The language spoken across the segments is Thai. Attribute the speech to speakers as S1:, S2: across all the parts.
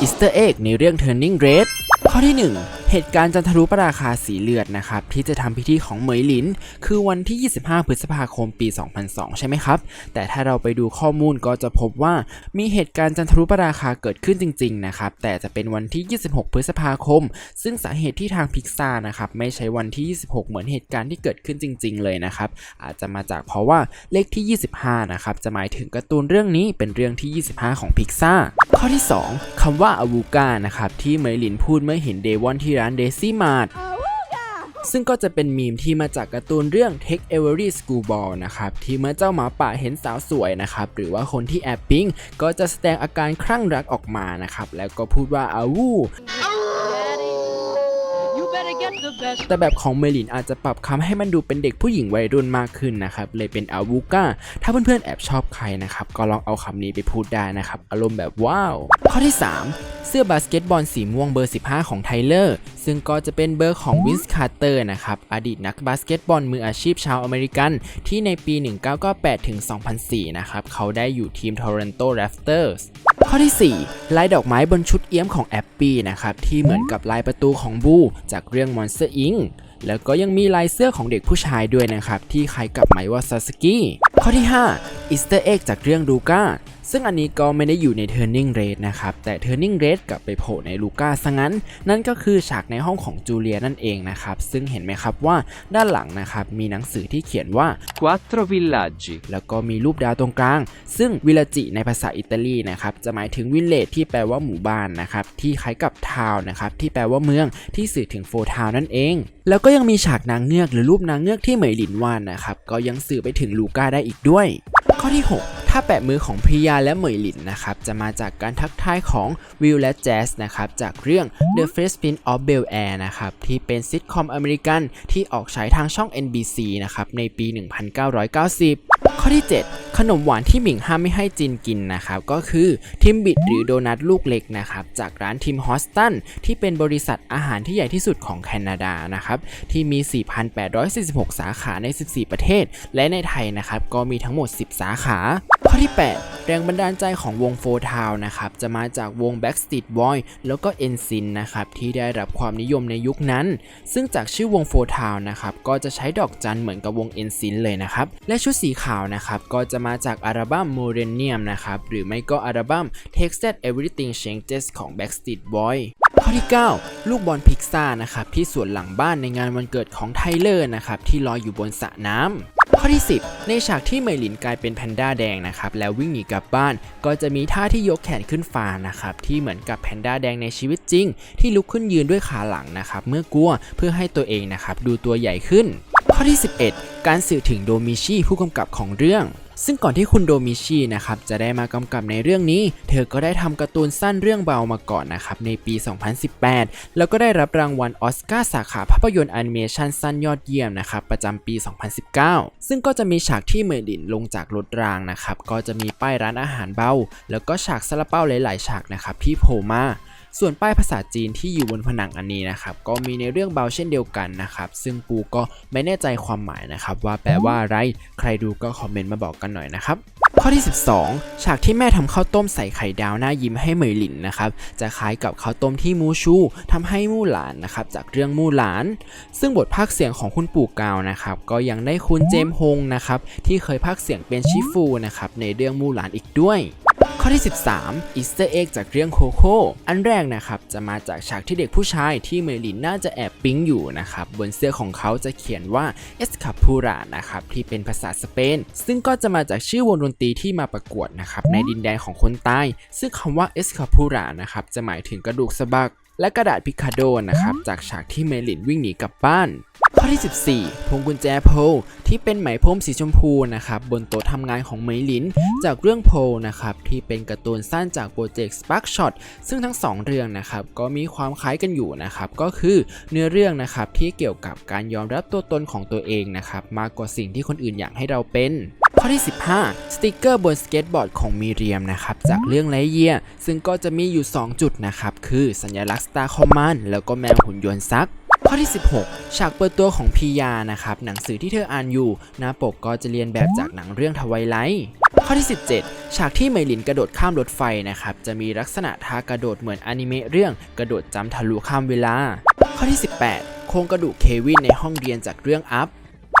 S1: อิสเตอร์เอ็กในเรื่อง Turning Red ข้อที่ 1 เหตุการณ์จันทรุปราคาสีเลือดนะครับที่จะทำพิธีของเหมยหลิน คือวันที่ 25 พฤษภาคมปี 2002 ใช่ไหมครับ แต่ถ้าเราไปดูข้อมูลก็จะพบว่ามีเหตุการณ์จันทรุปราคาเกิดขึ้นจริงๆนะครับแต่จะเป็นวันที่ 26 พฤษภาคม ซึ่งสาเหตุที่ทางพิกซานะครับไม่ใช้วันที่ 26 เหมือนเหตุการณ์ที่เกิดขึ้นจริง ๆ เลยนะครับอาจจะมาจากเพราะว่าเลขที่ 25 นะครับจะหมายถึงการ์ตูนเรื่องนี้เป็นเรื่องที่ 25 ของพิกซาข้อที่ 2คำว่าอวูกานะครับที่เหมยหลินพูดเมื่อเห็นเดวอนที่ร้านเดซี่มาร์ทซึ่งก็จะเป็นมีมที่มาจากการ์ตูนเรื่อง Take Every Schoolball นะครับ ที่เมื่อเจ้าหมาป่าเห็นสาวสวยนะครับ หรือว่าคนที่แอบปิ๊งก็จะแสดงอาการคลั่งรักออกมานะครับ แล้วก็พูดว่าอาวู แต่แบบของเมลินอาจจะปรับคำให้มันดูเป็นเด็กผู้หญิงวัยรุ่นมากขึ้นนะครับเลยเป็นอาวูก้าถ้าเพื่อนๆแอบชอบใครนะครับก็ลองเอาคำนี้ไปพูดได้นะครับอารมณ์แบบว้าว ข้อที่ 3 เสื้อบาสเกตบอลสีม่วงเบอร์ 15 ของไทเลอร์ ซึ่งก็จะเป็นเบอร์ของวินส์คาร์เตอร์นะครับอดีตนักบาสเกตบอลมืออาชีพชาวอเมริกัน ที่ในปี 1998ถึง2004 นะครับ เขาได้อยู่ทีม Toronto Raptors ข้อที่ 4 ลายดอกไม้บนชุดเอี้ยมของแอปปี้นะครับ ที่เหมือนกับลายประตูของบูจากเรื่อง Monster Inc. แล้วก็ยังมีลายเสื้อของเด็กผู้ชายด้วยนะครับ ที่คล้ายกับไมว่าซาสกิข้อที่5 Easter Egg จากเรื่องลูก้า ซึ่งอันนี้ก็ไม่ได้อยู่ใน Turning Red นะครับ แต่ Turning Red กลับไปโผล่ในลูก้าซะงั้น นั่นก็คือฉากในห้องของจูเลียนั่นเองนะครับ ซึ่งเห็นไหมครับว่าด้านหลังนะครับ มีหนังสือที่เขียนว่า
S2: Quattro villaggi.
S1: แล้วก็มีรูปดาวตรงกลาง ซึ่งวิลาจิในภาษาอิตาลีนะครับ จะหมายถึงวิลเลจที่แปลว่าหมู่บ้านนะครับ ที่คล้ายกับทาวนะครับ ที่แปลว่าเมือง ที่สื่อถึงโฟทาวนั่นเอง แล้วก็ยังมีฉากนางเงือกหรือรูปนางเงือกที่เหมยหลินวาดนะครับ ก็ยังสื่อไปถึงลูก้าได้อีกด้วย ข้อที่6ถ้าแปะมือของพริยาและเหมยหลินนะครับจะมาจากการทักทายของวิลและแจสนะครับจากเรื่อง The Fresh Prince of Bel Air นะครับที่เป็นซิทคอมอเมริกันที่ออกฉายทางช่อง NBC นะครับในปี 1990 ข้อที่ 7 ขนมหวานที่หมิงห้ามไม่ให้จินกินนะครับก็คือทิมบิดหรือโดนัทลูกเล็กนะครับจากร้านทิมฮอสตันที่เป็นบริษัทอาหารที่ใหญ่ที่สุดของแคนาดานะครับที่มี 4,846 สาขาใน 14 ประเทศ และในไทยนะครับก็มีทั้งหมด 10 สาขาข้อที่ 8 แรงบันดาลใจของวงโฟทาวนะครับจะมาจากวง Backstreet Boy แล้วก็ NSYNC นะครับที่ได้รับความนิยมในยุคนั้น ซึ่งจากชื่อวงโฟทาวนะครับก็จะใช้ดอกจันเหมือนกับวง NSYNC เลยนะครับ และชุดสีขาวนะครับก็จะมาจากอัลบั้ม Millennium นะครับหรือไม่ก็อัลบั้ม Texas Everything Changes ของ Backstreet Boy ข้อที่ 9 ลูกบอลพิกซ่านะครับที่สวนหลังบ้านในงานวันเกิดของไทเลอร์นะครับที่ลอยอยู่บนสระน้ำข้อที่ 10 ในฉากที่เมลินกลายเป็นแพนด้าแดงนะครับแล้ววิ่งหนีกลับบ้าน ก็จะมีท่าที่ยกแขนขึ้นฟ้านะครับที่เหมือนกับแพนด้าแดงในชีวิตจริง ที่ลุกขึ้นยืนด้วยขาหลังนะครับเมื่อกลัวเพื่อให้ตัวเองนะครับดูตัวใหญ่ขึ้น ข้อที่ 11 การสื่อถึงโดมิชิผู้กำกับของเรื่อง ซึ่งก่อนที่คุณโดมิชินะครับจะได้มากำกับในเรื่องนี้ เธอก็ได้ทำการ์ตูนสั้นเรื่องเบามาก่อนนะครับในปี 2018 แล้วก็ได้รับรางวัลออสการ์สาขาภาพยนตร์แอนิเมชันสั้นยอดเยี่ยมนะครับประจำปี 2019 ซึ่งก็จะมีฉากที่เมอร์ดินลงจากรถรางนะครับก็จะมีป้ายร้านอาหารเบา แล้วก็ฉากซาลาเปาหลาย ๆ ฉากนะครับที่โผล่มา ส่วนป้ายภาษาจีนที่อยู่บนผนังอันนี้นะครับก็มีในเรื่องเบาเช่นเดียวกันนะครับซึ่งปูก็ไม่แน่ใจความหมายนะครับว่าแปลว่าอะไรใครดูก็คอมเมนต์มาบอกกันหน่อยนะครับข้อที่ 12 ฉากที่แม่ทำข้าวต้มใส่ไข่ดาวหน้ายิ้มให้เหมยหลินนะครับจะคล้ายกับข้าวต้มที่มูชูทำให้มู่หลานนะครับจากเรื่องมู่หลาน ซึ่งบทพากเสียงของคุณปู่กาวนะครับก็ยังได้คุณเจมส์ฮงนะครับที่เคยพากเสียงเป็นชิฟูนะครับในเรื่องมู่หลานอีกด้วย อที่ 13อีสเตอร์เอ็กจากเรื่องโคโค่อันแรกนะครับจะมาจากฉากที่เด็กผู้ชายที่เมลินน่าจะแอบปิ๊งอยู่นะครับบนเสื้อของเขาจะเขียนว่าเอสคาปูรานะครับที่เป็นภาษาสเปน ซึ่งก็จะมาจากชื่อวงดนตรีที่มาประกวดนะครับในดินแดนของคนใต้ซึ่งคำว่าเอสคาปูรานะครับจะหมายถึงกระดูกสะบัก และกระดาษพิคาโดนะครับจากฉากที่เมลินวิ่งหนีกลับบ้านข้อที่ 14 พวงกุญแจโพลที่เป็นไหมพรมสีชมพูนะครับบนโต๊ะทำงานของเมลิน จากเรื่องโพลนะครับที่เป็นการ์ตูนสั้นจากโปรเจกต์ Spark Shot ซึ่งทั้ง 2 เรื่องนะครับก็มีความคล้ายกันอยู่นะครับก็คือเนื้อเรื่องนะครับที่เกี่ยวกับการยอมรับตัวตนของตัวเองนะครับมากกว่าสิ่งที่คนอื่นอยากให้เราเป็น ข้อที่ 15 สติกเกอร์บนสเก็ตบอร์ดของมีเรียมนะครับ จากเรื่องไลเยีย ซึ่งก็จะมีอยู่ 2 จุดนะครับ คือสัญลักษณ์ Star Command แล้วก็แมวหุ่นยนต์ซัก ข้อที่ 16 ฉากเปิดตัวของพียานะครับ หนังสือที่เธออ่านอยู่ หน้าปกก็จะเรียนแบบจากหนังเรื่องทวายไลท์ข้อที่ 17 ฉากที่ไมลินกระโดดข้ามรถไฟนะครับ จะมีลักษณะท่ากระโดดเหมือนอนิเมะเรื่องกระโดดจำทะลุข้ามเวลา ข้อที่ 18 โครงกระดูกเควินในห้องเรียนจากเรื่องอัพ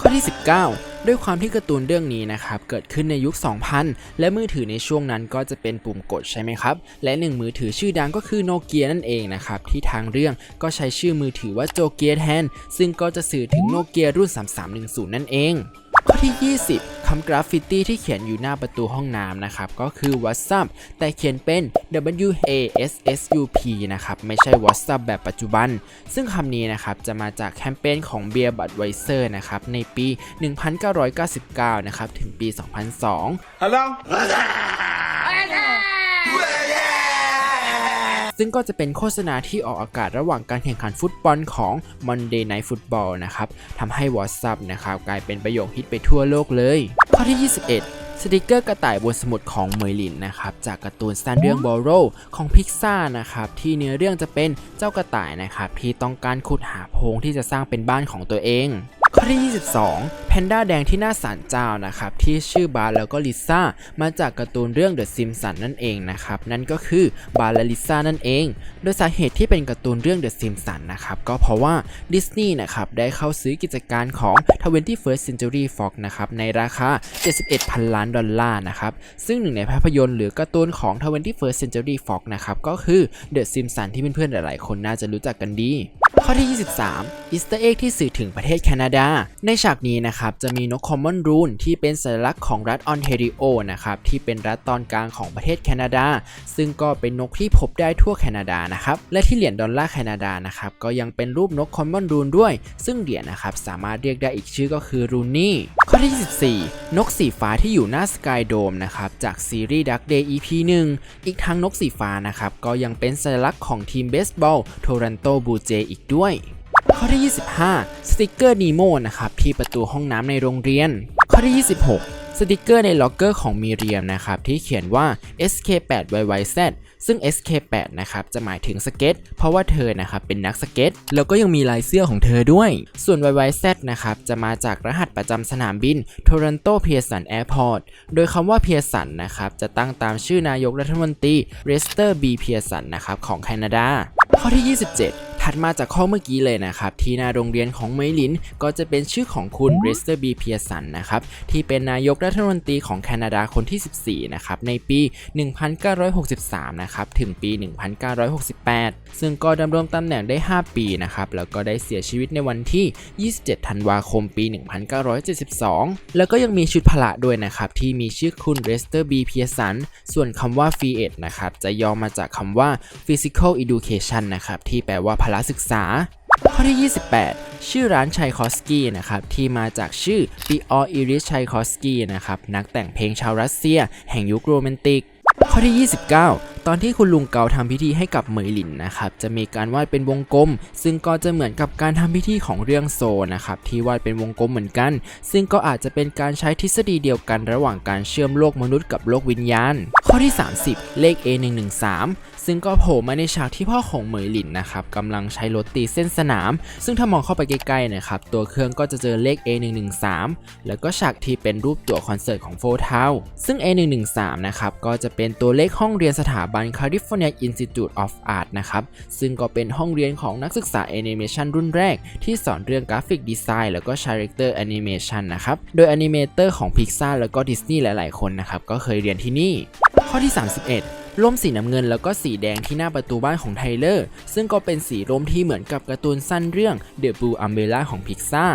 S1: ข้อที่ 19 ด้วยความที่การ์ตูนเรื่องนี้นะครับเกิดขึ้นในยุค 2000 และมือถือในช่วงนั้นก็จะเป็นปุ่มกดใช่ไหมครับ และหนึ่งมือถือชื่อดังก็คือโนเกียนั่นเองนะครับที่ทางเรื่องก็ใช้ชื่อมือถือว่าโจเกียแทน ซึ่งก็จะสื่อถึงโนเกียรุ่น 3310 นั่นเองข้อที่ 20 คำกราฟฟิตี้ที่เขียนอยู่หน้าประตูห้องน้ำนะครับ ก็คือ What's up แต่เขียนเป็น W A S S U P นะครับ ไม่ใช่ What's up แบบปัจจุบัน ซึ่งคำนี้นะครับ จะมาจากแคมเปญของเบียร์บัตไวเซอร์นะครับ ในปี 1999 นะครับ ถึงปี 2002
S3: Hello?
S1: ซึ่งก็จะเป็นโฆษณาที่ออกอากาศระหว่างการแข่งขันฟุตบอลของ Monday Night Football นะครับทำให้ WhatsApp นะครับกลายเป็นประโยคฮิตไปทั่วโลกเลย ข้อที่ 21สติกเกอร์กระต่ายบนสมุดของเมลินนะครับจากการ์ตูนสั้นเรื่อง Borrow ของพิกซ่านะครับที่เนื้อเรื่องจะเป็นเจ้ากระต่ายนะครับที่ต้องการขุดหาโพรงที่จะสร้างเป็นบ้านของตัวเอง ข้อที่ 22 พนด้าแดงที่หน้าศาลเจ้านะครับที่ชื่อบาร์แล้วก็ลิซ่ามาจากการ์ตูนเรื่อง The Simpsons นั่นเองนะครับนั่นก็คือบาร์และลิซ่านั่นเอง โดยสาเหตุที่เป็นการ์ตูนเรื่อง The Simpsons นะครับก็เพราะว่าดิสนีย์นะครับได้เข้าซื้อกิจการของ 21st Century Fox นะครับในราคา 71พันล้านดอลลาร์นะครับซึ่งหนึ่งในภาพยนตร์หรือการ์ตูนของ 21st Century Fox นะครับก็คือ The Simpsons ที่เพื่อนๆหลายๆ คนน่าจะรู้จักกันดี ข้อที่ 23อีสต์เอ็กที่สื่อถึงประเทศแคนาดา ในฉากนี้นะครับจะมีนกคอมมอนรูนที่เป็นสัญลักษณ์ของรัฐออนเทริโอนะครับที่เป็นรัฐตอนกลางของประเทศแคนาดา ซึ่งก็เป็นนกที่พบได้ทั่วแคนาดานะครับและที่เหรียญดอลลาร์แคนาดานะครับก็ยังเป็นรูปนกคอมมอนรูนด้วย ซึ่งเหรียญนะครับสามารถเรียกได้อีกชื่อก็คือรูนี่ข้อที่24นกสีฟ้าที่อยู่หน้าสกายโดมนะครับจากซีรีส์ Dark Day EP 1 อีกทั้งนกสีฟ้านะครับก็ยังเป็นสัญลักษณ์ของทีมเบสบอลโทรันโตบูเจอีกด้วย ข้อที่ 25 สติกเกอร์นีโมนะครับที่ประตูห้องน้ำในโรงเรียน ข้อที่ 26 สติกเกอร์ในล็อกเกอร์ของมีเรียมนะครับที่เขียนว่า SK8YYZ ซึ่ง SK8 นะครับจะหมายถึงสเก็ต เพราะว่าเธอนะครับเป็นนักสเก็ต แล้วก็ยังมีลายเสื้อของเธอด้วย ส่วน YYZ นะครับจะมาจากรหัสประจำสนามบิน Toronto Pearson Airport โดยคำว่า Pearson นะครับจะตั้งตามชื่อนายกรัฐมนตรี Lester B Pearson นะครับของแคนาดา ข้อที่ 27 ถัดมาจากข้อเมื่อกี้เลยนะครับ ที่หน้าโรงเรียนของเมลิน ก็จะเป็นชื่อของคุณเรสเตอร์บีเพียสันนะครับ ที่เป็นนายกรัฐมนตรีของแคนาดาคนที่ 14 นะครับ ในปี 1963 นะครับ ถึงปี 1968 ซึ่งก็ดำรงตำแหน่งได้ 5 ปีนะครับ แล้วก็ได้เสียชีวิตในวันที่ 27 ธันวาคม ปี 1972 แล้วก็ยังมีชุดพละด้วยนะครับ ที่มีชื่อคุณเรสเตอร์บีเพียสัน ส่วนคำว่า f e e d นะครับ จะย่อมาจากคำว่า physical education นะครับ ที่แปลว่าพละศึกษา ข้อที่ 28 ชื่อร้านชัยคอสกี้นะครับที่มาจากชื่อปีอออิริชชัยคอสกี้นะครับนักแต่งเพลงชาวรัสเซีย แห่งยุคโรแมนติก ข้อที่ 29 ตอนที่คุณลุงเกาทำพิธีให้กับเหมยหลินนะครับจะมีการวาดเป็นวงกลม ซึ่งก็จะเหมือนกับการทำพิธีของเรื่องโซนะครับที่วาดเป็นวงกลมเหมือนกัน ซึ่งก็อาจจะเป็นการใช้ทฤษฎีเดียวกันระหว่างการเชื่อมโลกมนุษย์กับโลกวิญญาณ ข้อที่ 30 เลข A113 ซึ่งก็โผล่มาในฉากที่พ่อของเหมยหลินนะครับกำลังใช้รถตีเส้นสนาม ซึ่งถ้ามองเข้าไปใกล้ๆนะครับตัวเครื่องก็จะเจอเลข A113 แล้วก็ฉากที่เป็นรูปตั๋วคอนเสิร์ตของโฟเทาซึ่ง A113 นะครับก็จะเป็นตัวเลขห้องเรียนสถาบัน California Institute of Art นะครับซึ่งก็เป็นห้องเรียนของนักศึกษาแอนิเมชันรุ่นแรก ที่สอนเรื่องกราฟิกดีไซน์แล้วก็ Character Animation นะครับโดยแอนิเมเตอร์ของ Pixar แล้วก็ Disney หลายๆ คนนะครับก็เคยเรียนที่นี่ ข้อที่ 31 ร่มสีน้ำเงินแล้วก็สีแดงที่หน้าประตูบ้านของไทเลอร์ ซึ่งก็เป็นสีร่มที่เหมือนกับการ์ตูนสั้นเรื่อง The Blue Umbrella ของพิกซ่า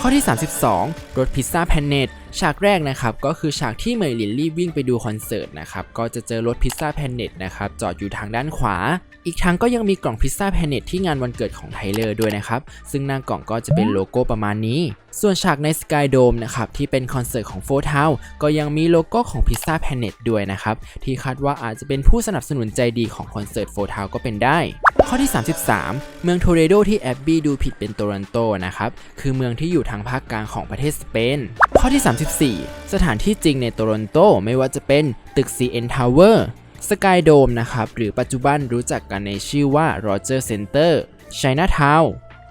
S1: ข้อที่ 32 รถพิซซ่าแพนเนตฉากแรกนะครับก็คือฉากที่เมย์ลินรีบวิ่งไปดูคอนเสิร์ตนะครับก็จะเจอรถพิซซ่าแพนเนตนะครับจอดอยู่ทางด้านขวา อีกทั้งก็ยังมีกล่องพิซซ่าแพนเนตที่งานวันเกิดของไทเลอร์ด้วยนะครับซึ่งหน้ากล่องก็จะเป็นโลโก้ประมาณนี้ ส่วนฉากในสกายโดมนะครับที่เป็นคอนเสิร์ตของโฟร์ทาวก็ยังมีโลโก้ของพิซซ่าแพนเนตด้วยนะครับที่คาดว่าอาจจะเป็นผู้สนับสนุนใจดีของคอนเสิร์ตโฟร์ทาวก็เป็นได้ ข้อที่ 33 เมืองโทเรโดที่แอบบี้ดูผิดเป็นโตรอนโตนะครับคือเมืองที่อยู่ทางภาคกลางของประเทศสเปนข้อที่34สถานที่จริงในโตรอนโตไม่ว่าจะเป็นตึก CN Tower สกายโดมนะครับ หรือปัจจุบันรู้จักกันในชื่อว่า Roger Center Chinatown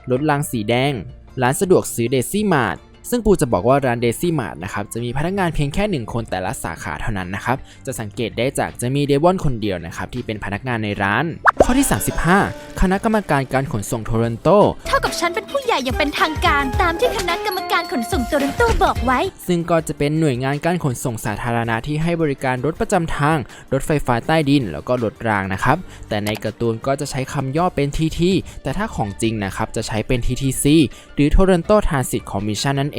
S1: รถรางสีแดง ร้านสะดวกซื้อเดซี่มาร์ท ซึ่งปูจะบอกว่าร้านเดซี่มาร์ทนะครับจะมีพนักงานเพียงแค่หนึ่งคนแต่ละสาขาเท่านั้นนะครับจะสังเกตได้จากจะมีเดวอนคนเดียวนะครับที่เป็นพนักงานในร้าน ข้อที่ 35 คณะกรรมการการขนส่งโทรอนโต
S3: เท่ากับฉันเป็นผู้ใหญ่อย่างเป็นทางการตามที่คณะกรรมการขนส่งโตรอนโตบอกไว้
S1: ซึ่งก็จะเป็นหน่วยงานการขนส่งสาธารณะที่ให้บริการรถประจำทาง รถไฟฟ้าใต้ดิน แล้วก็รถรางนะครับแต่ในการ์ตูนก็จะใช้คำย่อเป็น TT แต่ถ้าของจริงนะครับจะใช้เป็น TTC หรือ Toronto Transit Commission นั่นเอง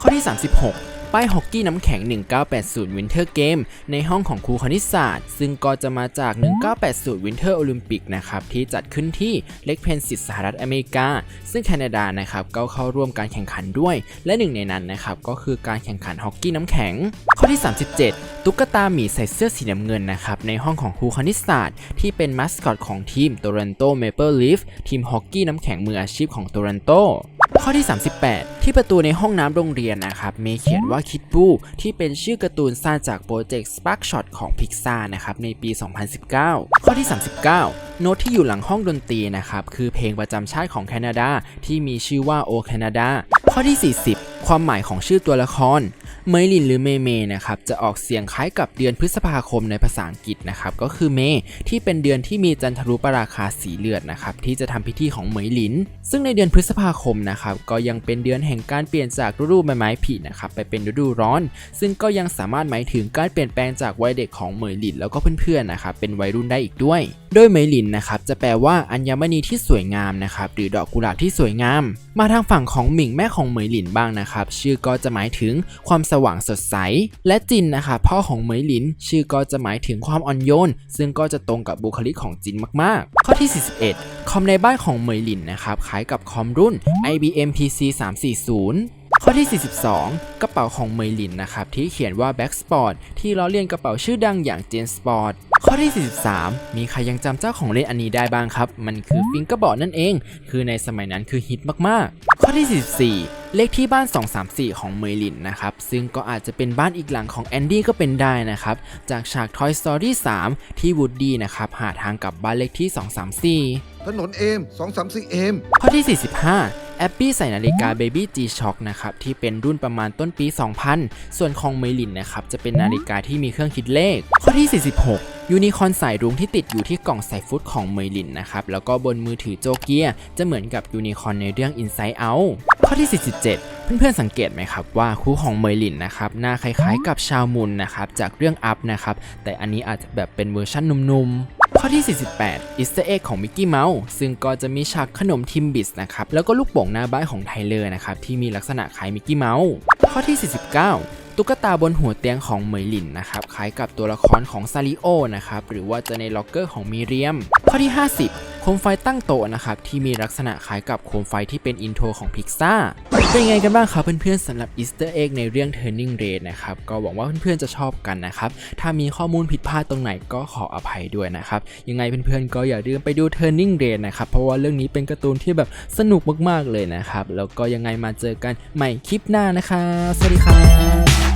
S1: ข้อที่ 36ป้ายฮอกกี้น้ำแข็ง 1980 Winter Game ในห้องของครูคณิตศาสตร์ ซึ่งก็จะมาจาก 1980 Winter Olympic นะครับ ที่จัดขึ้นที่เล็กเพนซิตสหรัฐอเมริกา ซึ่งแคนาดานะครับก็เข้าร่วมการแข่งขันด้วย และหนึ่งในนั้นนะครับ ก็คือการแข่งขันฮอกกี้น้ำแข็ง ข้อที่ 37 ตุ๊กตาหมีใส่เสื้อสีน้ำเงินนะครับ ในห้องของครูคณิตศาสตร์ ที่เป็นมัสคอตของทีมโตรอนโตเมเปิลลีฟทีมฮอกกี้น้ำแข็งมืออาชีพของโตรอนโต ข้อที่ 38 ที่ประตูในห้องน้ำโรงเรียนนะครับมีเขียนว่าคิดบูที่เป็นชื่อการ์ตูนสร้างจากโปรเจกต์ Spark Shot ของ Pixar นะครับในปี 2019 ข้อที่ 39 โน้ตที่อยู่หลังห้องดนตรีนะครับคือเพลงประจำชาติของแคนาดาที่มีชื่อว่า O Canada ข้อที่ 40 ความหมายของชื่อตัวละคร เมยลินหรือเมเมนะครับจะออกเสียงคล้ายกับเดือนพฤษภาคมในภาษาอังกฤษนะครับก็คือเมที่เป็นเดือนที่มีจันทรุปราคาสีเลือดนะครับที่จะทำพิธีของเมยลิน ซึ่งในเดือนพฤษภาคมนะครับก็ยังเป็นเดือนแห่งการเปลี่ยนจากฤดูใบไม้ผลินะครับไปเป็นฤดูร้อน ซึ่งก็ยังสามารถหมายถึงการเปลี่ยนแปลงจากวัยเด็กของเมยลินแล้วก็เพื่อนๆนะครับเป็นวัยรุ่นได้อีกด้วย โดยเมยลินนะครับจะแปลว่าอัญมณีที่สวยงามนะครับหรือดอกกุหลาบที่สวยงาม มาทางฝั่งของหมิงแม่ของเมยลินบ้างนะครับชื่อก็จะหมายถึงความสว่างสดใส และจินนะคะ พ่อของเหมยหลิน ชื่อก็จะหมายถึงความอ่อนโยน ซึ่งก็จะตรงกับบุคลิกของจินมากๆ ข้อที่ 41 คอมในบ้านของเหมยหลินนะครับคล้ายกับคอมรุ่น IBM PC 340ข้อที่ 42 กระเป๋าของเหมยหลินนะครับที่เขียนว่า Back Sport ที่ล้อเลียนกระเป๋าชื่อดังอย่าง Gen Sport ข้อที่ 43 มีใครยังจำเจ้าของเล่นอันนี้ได้บ้างครับ มันคือฟิงเกอร์บอร์ดนั่นเอง คือในสมัยนั้นคือฮิตมากๆ ข้อที่ 44 เลขที่บ้าน 234 ของเมยลินนะครับ ซึ่งก็อาจจะเป็นบ้านอีกหลังของแอนดี้ก็เป็นได้นะครับ จากฉาก Toy Story 3 ที่วูดดี้นะครับ หาทางกลับบ้านเลขที่ 234
S2: ถนนเอม234เอม
S1: ข้อที่ 45แอปปี้ใส่นาฬิกา Baby G Shock นะครับที่เป็นรุ่นประมาณต้นปี 2000 ส่วนของเมลินนะครับจะเป็นนาฬิกาที่มีเครื่องคิดเลข ข้อที่ 46 ยูนิคอนสายรุ้งที่ติดอยู่ที่กล่องใส่ฟุตของเมลินนะครับ แล้วก็บนมือถือโจเกียจะเหมือนกับยูนิคอนในเรื่อง Inside Out ข้อที่ 47 เพื่อนๆสังเกตไหมครับว่าคู่ของเมลินนะครับหน้าคล้ายๆกับชาวมุนนะครับจากเรื่องอัพนะครับแต่อันนี้อาจจะแบบเป็นเวอร์ชันนุ่มๆ ข้อที่ 48 อิสต์เอ็กของมิกกี้เมาส์ซึ่งก็จะมีฉากขนมทิมบิสนะครับแล้วก็ลูกโป่งหน้าบ้านของไทเลอร์นะครับที่มีลักษณะคล้ายมิกกี้เมาส์ข้อที่ 49 ตุ๊กตาบนหัวเตียงของเหมยหลินนะครับคล้ายกับตัวละครของซาริโอนะครับหรือว่าจะในล็อกเกอร์ของมีเรียม ข้อที่ 50 โคมไฟตั้งโต๊ะนะครับที่มีลักษณะคล้ายกับโคมไฟที่เป็นอินโทรของพิกซ่าเป็นยังไงกันบ้างครับเพื่อนๆสำหรับอีสเตอร์เอ็กในเรื่อง Turning Red นะครับก็หวังว่าเพื่อนๆจะชอบกันนะครับถ้ามีข้อมูลผิดพลาดตรงไหนก็ขออภัยด้วยนะครับยังไงเพื่อนๆก็อย่าลืมไปดู Turning Red นะครับเพราะว่าเรื่องนี้เป็นการ์ตูนที่แบบสนุกมากๆเลยนะครับแล้วก็ยังไงมาเจอกันใหม่คลิปหน้านะครับสวัสดีครับ